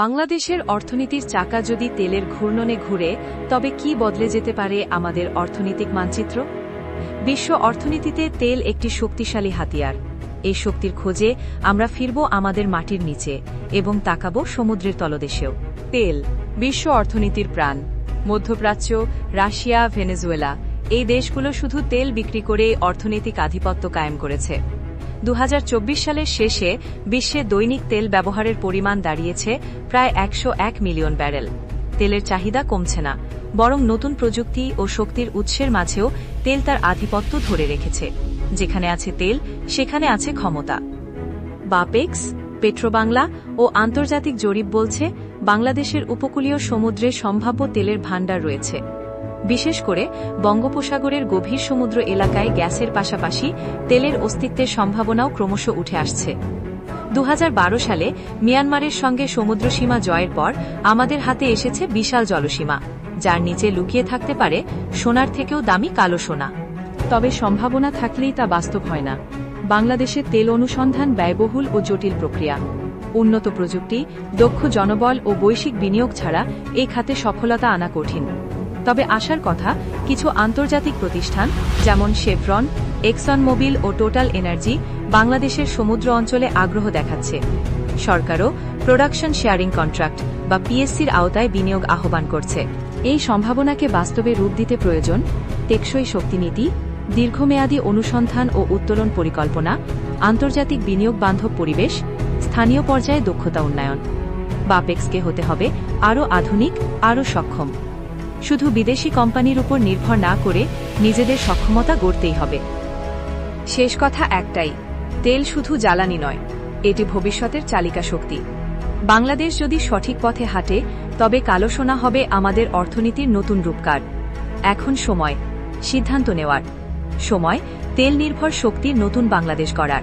বাংলাদেশের অর্থনীতির চাকা যদি তেলের ঘূর্ণনে ঘুরে, তবে কি বদলে যেতে পারে আমাদের অর্থনৈতিক মানচিত্র? বিশ্ব অর্থনীতিতে তেল একটি শক্তিশালী হাতিয়ার। এই শক্তির খোঁজে আমরা ফিরব আমাদের মাটির নিচে এবং তাকাব সমুদ্রের তলদেশেও। তেল, বিশ্ব অর্থনীতির প্রাণ। মধ্যপ্রাচ্য, রাশিয়া, ভেনেজুয়েলা, এই দেশগুলো শুধু তেল বিক্রি করে অর্থনৈতিক আধিপত্য কায়েম করেছে। দু হাজার চব্বিশ সালের শেষে বিশ্বে দৈনিক তেল ব্যবহারের পরিমাণ দাঁড়িয়েছে প্রায় একশো এক মিলিয়ন ব্যারেল। তেলের চাহিদা কমছে না, বরং নতুন প্রযুক্তি ও শক্তির উৎসের মাঝেও তেল তার আধিপত্য ধরে রেখেছে। যেখানে আছে তেল, সেখানে আছে ক্ষমতা। বাপেক্স, পেট্রোবাংলা ও আন্তর্জাতিক জরিপ বলছে, বাংলাদেশের উপকূলীয় সমুদ্রে সম্ভাব্য তেলের ভাণ্ডার রয়েছে। বিশেষ করে, বঙ্গোপসাগরের গভীর সমুদ্র এলাকায় গ্যাসের পাশাপাশি তেলের অস্তিত্বের সম্ভাবনাও ক্রমশ উঠে আসছে। দু হাজার বারো সালে মিয়ানমারের সঙ্গে সমুদ্রসীমা জয়ের পর আমাদের হাতে এসেছে বিশাল জলসীমা, যার নিচে লুকিয়ে থাকতে পারে সোনার থেকেও দামি কালো সোনা। তবে সম্ভাবনা থাকলেই তা বাস্তব হয় না। বাংলাদেশের তেল অনুসন্ধান ব্যয়বহুল ও জটিল প্রক্রিয়া। উন্নত প্রযুক্তি, দক্ষ জনবল ও বৈশ্বিক বিনিয়োগ ছাড়া এই খাতে সফলতা আনা কঠিন। তবে আসার কথা, কিছু আন্তর্জাতিক প্রতিষ্ঠান, যেমন শেভরন এক্সন মোবিল ও টোটাল এনার্জি বাংলাদেশের সমুদ্র অঞ্চলে আগ্রহ দেখাচ্ছে। সরকারও প্রোডাকশন শেয়ারিং কন্ট্রাক্ট বা পিএসসির আওতায় বিনিয়োগ আহ্বান করছে। এই সম্ভাবনাকে বাস্তবে রূপ দিতে প্রয়োজন, টেকসই শক্তিনীতি, দীর্ঘমেয়াদী অনুসন্ধান ও উত্তোলন পরিকল্পনা, আন্তর্জাতিক বিনিয়োগ বান্ধব পরিবেশ, স্থানীয় পর্যায়ে দক্ষতা উন্নয়ন। বাপেক্সকে হতে হবে আরও আধুনিক, আরও সক্ষম। শুধু বিদেশি কোম্পানির উপর নির্ভর না করে নিজেদের সক্ষমতা গড়তেই হবে। শেষ কথা একটাই তেল শুধু জ্বালানি নয়, এটি ভবিষ্যতের চালিকা শক্তি। বাংলাদেশ যদি সঠিক পথে হাঁটে, তবে কালো সোনা হবে আমাদের অর্থনীতির নতুন রূপকার। এখন সময়, সিদ্ধান্ত নেওয়ার। সময়, তেল নির্ভর শক্তির নতুন বাংলাদেশ গড়ার।